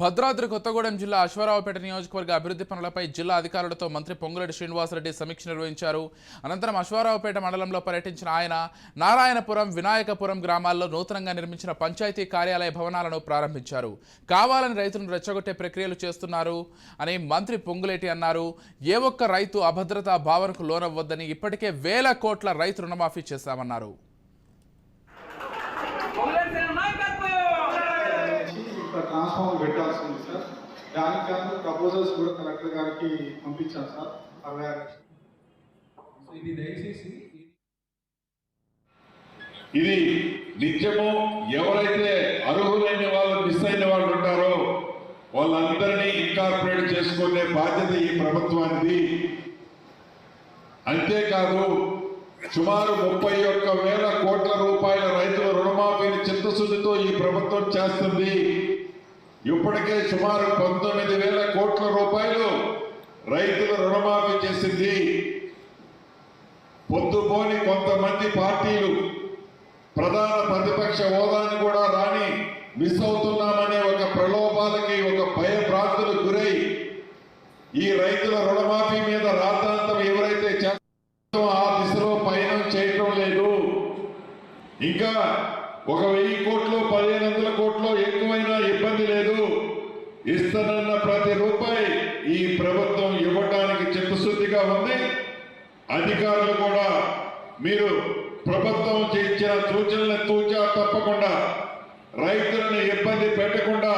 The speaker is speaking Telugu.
భద్రాద్రి కొత్తగూడెం జిల్లా అశ్వారావుపేట నియోజకవర్గ అభివృద్ధి పనులపై జిల్లా అధికారులతో మంత్రి పొంగులేటి శ్రీనివాసరెడ్డి సమీక్ష నిర్వహించారు. అనంతరం అశ్వారావుపేట మండలంలో పర్యటించిన ఆయన నారాయణపురం వినాయకపురం గ్రామాల్లో నూతనంగా నిర్మించిన పంచాయతీ కార్యాలయ భవనాలను ప్రారంభించారు. కావాలని రైతులను రెచ్చగొట్టే ప్రక్రియలు చేస్తున్నారు అని మంత్రి పొంగులేటి అన్నారు. ఏ ఒక్క రైతు అభద్రతా భావనకు లోనవ్వద్దని ఇప్పటికే వేల కోట్ల రైతు రుణమాఫీ చేశామన్నారు. ఉంది సార్. దానికి గాను ప్రపోజల్స్ కూడా కలెక్టర్ గారికి పంపించాం సార్. సో ఇది దయచేసి ఇది నిత్యము ఎవరైతే అర్హులైన వాళ్ళు మిస్ అయిన వాళ్ళు ఉంటారో వాళ్ళందరినీ ఇన్కార్పొరేట్ చేసుకునే బాధ్యత ఈ ప్రభుత్వానికి అంతేకాదు సుమారు ముప్పై ఒక్క వేల కోట్ల రూపాయల రైతుల రుణమాఫీని చిత్తశుద్ధితో ఈ ప్రభుత్వం చేస్తుంది. ఇప్పటికే సుమారు పంతొమ్మిది వేల కోట్ల రూపాయలు రైతుల రుణమాఫీ చేసింది. పొద్దుపోని కొంతమంది పార్టీలు ప్రధాన ప్రతిపక్ష హోదాని కూడా రాని మిస్ అవుతున్నామనే ఒక ప్రలోభాలకి ఒక భయభ్రాంతులు గురై ఈ రైతుల రుణమాఫీ మీద రాద్ధాంతం ఎవరైతే చేస్తారో ఆ దిశలో పయనం చేయటం లేదు. ఇంకా ఒక వెయ్యి కోట్లు పదిహేను వందల కోట్లు ఇస్తున్న ప్రతి రూపాయి ఈ ప్రభుత్వం ఇవ్వడానికి చిత్తశుద్ధిగా ఉంది. అధికారులు కూడా మీరు ప్రభుత్వం ఇచ్చిన సూచనలు తూచా తప్పకుండా రైతులను ఇబ్బంది పెట్టకుండా